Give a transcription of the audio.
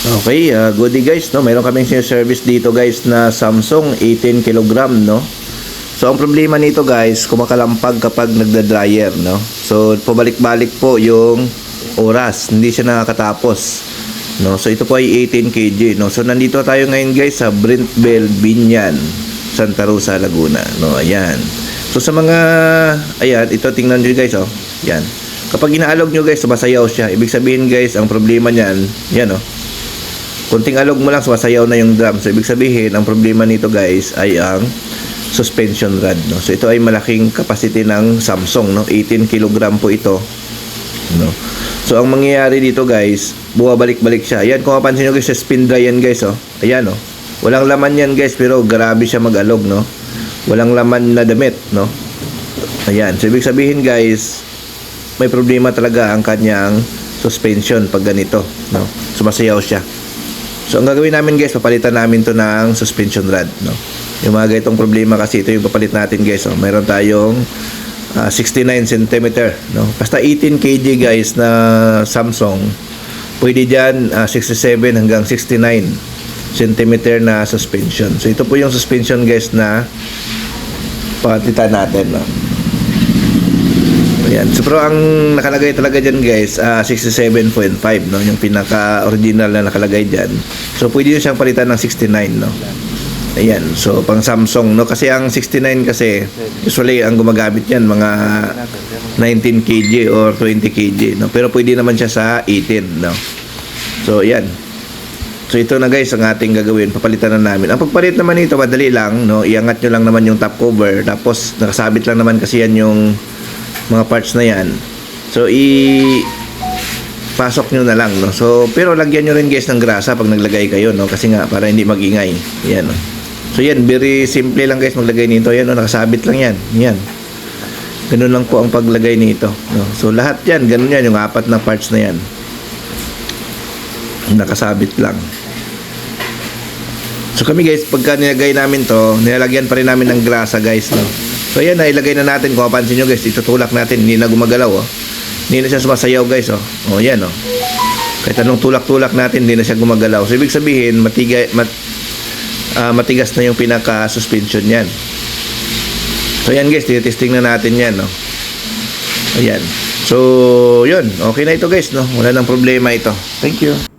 Okay, uh, goodie guys, no? Meron kaming service dito guys na Samsung 18 kg, no? So ang problema nito guys, kumakalampag kapag nagda-dryer, no? So pabalik-balik po yung oras, hindi siya nakakatapos. No? So ito po ay 18 kg, no? So nandito tayo ngayon guys sa Brintville, Binyan, Santa Rosa, Laguna, no? Ayan. So sa mga ayan, ito tingnan niyo guys, oh. Yan. Kapag inaalog nyo guys, sumasayaw siya. Ibig sabihin guys, ang problema niyan, yan oh. Kunting alog mo lang, sumasayaw na yung drum. So, ibig sabihin, ang problema nito guys ay ang suspension rod. No? So, ito ay malaking capacity ng Samsung. No? 18 kg po ito. No? So, ang mangyayari dito guys, bumabalik-balik siya. Ayan, kung mapansin nyo guys, spin dry yan guys. Oh. Ayan, oh. Walang laman yan guys, pero grabe siya mag-alog. No? Walang laman na damit. No? Ayan. So, ibig sabihin guys, may problema talaga ang kanyang suspension pag ganito. No? Sumasayaw siya. So, ang gagawin namin guys, papalitan namin to ng suspension rod, no? Yung mga ganitong problema kasi ito yung papalit natin guys, oh. Meron tayong ah, 69 cm, no? Basta 18 kg guys na Samsung. Pwede diyan 67 hanggang 69 cm na suspension. So, ito po yung suspension guys na papalitan natin, no? Ayan. So, pero ang nakalagay talaga dyan guys, ah, 67.5 no, yung pinaka-original na nakalagay dyan. So, pwede nyo siyang palitan ng 69 no. Ayan. So, pang Samsung no, kasi ang 69 kasi usually ang gumagamit yan mga 19 kg or 20 kg no. Pero pwede naman siya sa 18 no. So, ayan. So ito na guys ang ating gagawin, papalitan na namin. Ang pagpalit naman nito, madali lang, no? Iangat nyo lang naman yung top cover, tapos nakasabit lang naman kasi yan yung mga parts na yan. So, i pasok nyo na lang, no? So, pero lagyan nyo rin guys ng grasa pag naglagay kayo, no? Kasi nga, para hindi magingay. Yan, no? So, yan, very simple lang guys maglagay nito. Yan, no? Nakasabit lang yan. Yan. Ganun lang po ang paglagay nito, no? So, lahat yan, ganun yan, yung apat na parts na yan. Nakasabit lang. So kami guys, pagka nilagay namin to, nilalagyan pa rin namin ng grasa guys, no? So yan, nailagay na natin. Kung mapansin nyo guys, itutulak natin. Hindi na gumagalaw, oh. Hindi na siya sumasayaw guys, oh. Oh, yan, oh. Kahit anong tulak-tulak natin, hindi na siya gumagalaw. So ibig sabihin, matigay, mat, ah, matigas na yung pinaka-suspension yan. So yan guys, testing na natin yan, no? Ayan. So, yun. Okay na ito guys, no? Wala nang problema ito. Thank you.